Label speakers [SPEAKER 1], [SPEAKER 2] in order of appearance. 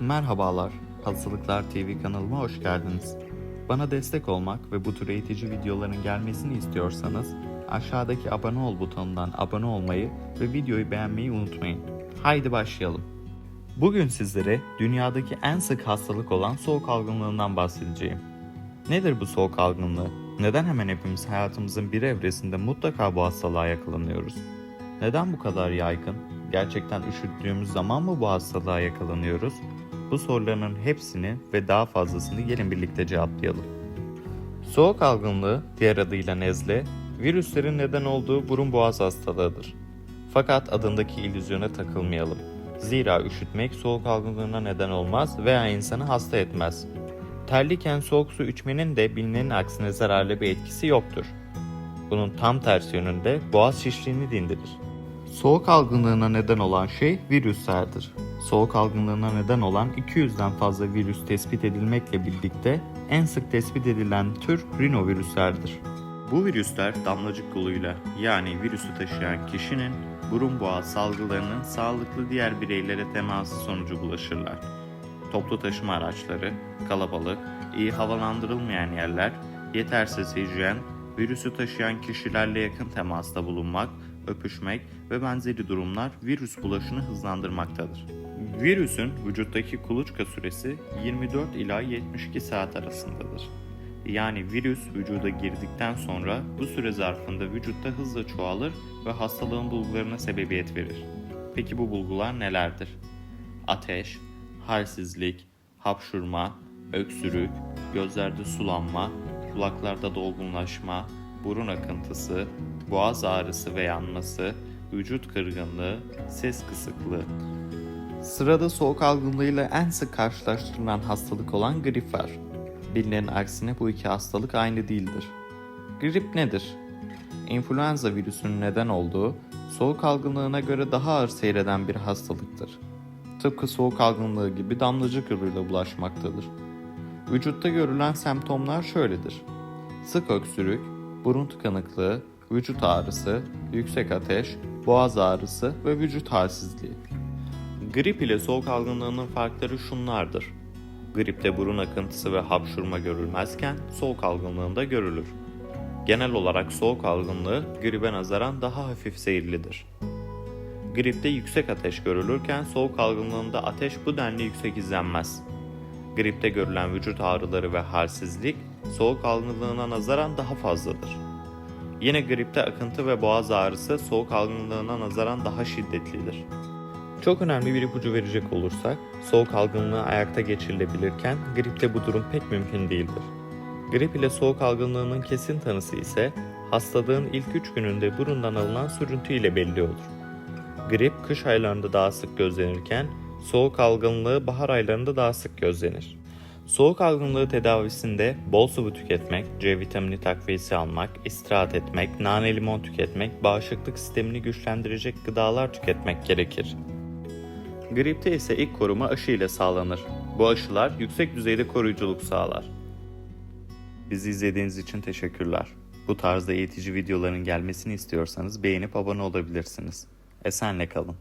[SPEAKER 1] Merhabalar, Hastalıklar TV kanalıma hoş geldiniz. Bana destek olmak ve bu tür eğitici videoların gelmesini istiyorsanız aşağıdaki abone ol butonundan abone olmayı ve videoyu beğenmeyi unutmayın. Haydi başlayalım. Bugün sizlere dünyadaki en sık hastalık olan soğuk algınlığından bahsedeceğim. Nedir bu soğuk algınlığı? Neden hemen hepimiz hayatımızın bir evresinde mutlaka bu hastalığa yakalanıyoruz? Neden bu kadar yaygın? Gerçekten üşüttüğümüz zaman mı bu hastalığa yakalanıyoruz? Bu soruların hepsini ve daha fazlasını gelin birlikte cevaplayalım. Soğuk algınlığı, diğer adıyla nezle, virüslerin neden olduğu burun boğaz hastalığıdır. Fakat adındaki illüzyona takılmayalım. Zira üşütmek soğuk algınlığına neden olmaz veya insanı hasta etmez. Terliyken soğuk su içmenin de bilinenin aksine zararlı bir etkisi yoktur. Bunun tam tersi yönünde boğaz şişliğini dindirir. Soğuk algınlığına neden olan şey virüslerdir. Soğuk algınlığına neden olan 200'den fazla virüs tespit edilmekle birlikte en sık tespit edilen tür rinovirüslerdir. Bu virüsler damlacık yoluyla yani virüsü taşıyan kişinin burun boğaz salgılarının sağlıklı diğer bireylere teması sonucu bulaşırlar. Toplu taşıma araçları, kalabalık, iyi havalandırılmayan yerler, yetersiz hijyen, virüsü taşıyan kişilerle yakın temasta bulunmak, öpüşmek ve benzeri durumlar virüs bulaşını hızlandırmaktadır. Virüsün vücuttaki kuluçka süresi 24 ila 72 saat arasındadır. Yani virüs vücuda girdikten sonra bu süre zarfında vücutta hızla çoğalır ve hastalığın bulgularına sebebiyet verir. Peki bu bulgular nelerdir? Ateş, halsizlik, hapşurma, öksürük, gözlerde sulanma, kulaklarda dolgunlaşma, burun akıntısı, boğaz ağrısı ve yanması, vücut kırgınlığı, ses kısıklığı. Sırada soğuk algınlığıyla en sık karşılaştırılan hastalık olan grip var. Bilinenin aksine bu iki hastalık aynı değildir. Grip nedir? İnfluenza virüsünün neden olduğu, soğuk algınlığına göre daha ağır seyreden bir hastalıktır. Tıpkı soğuk algınlığı gibi damlacık yoluyla bulaşmaktadır. Vücutta görülen semptomlar şöyledir. Sık öksürük, burun tıkanıklığı, vücut ağrısı, yüksek ateş, boğaz ağrısı ve vücut halsizliği. Grip ile soğuk algınlığının farkları şunlardır. Gripte burun akıntısı ve hapşurma görülmezken soğuk algınlığında görülür. Genel olarak soğuk algınlığı gribe nazaran daha hafif seyirlidir. Gripte yüksek ateş görülürken soğuk algınlığında ateş bu denli yüksek izlenmez. Gripte görülen vücut ağrıları ve halsizlik soğuk algınlığına nazaran daha fazladır. Yine gripte akıntı ve boğaz ağrısı soğuk algınlığına nazaran daha şiddetlidir. Çok önemli bir ipucu verecek olursak, soğuk algınlığı ayakta geçirilebilirken gripte bu durum pek mümkün değildir. Grip ile soğuk algınlığının kesin tanısı ise hastalığın ilk 3 gününde burundan alınan sürüntü ile belli olur. Grip kış aylarında daha sık gözlenirken soğuk algınlığı bahar aylarında daha sık gözlenir. Soğuk algınlığı tedavisinde bol sıvı tüketmek, C vitamini takviyesi almak, istirahat etmek, nane limon tüketmek, bağışıklık sistemini güçlendirecek gıdalar tüketmek gerekir. Gripte ise ilk koruma aşı ile sağlanır. Bu aşılar yüksek düzeyde koruyuculuk sağlar. Bizi izlediğiniz için teşekkürler. Bu tarzda eğitici videoların gelmesini istiyorsanız beğenip abone olabilirsiniz. Esenle kalın.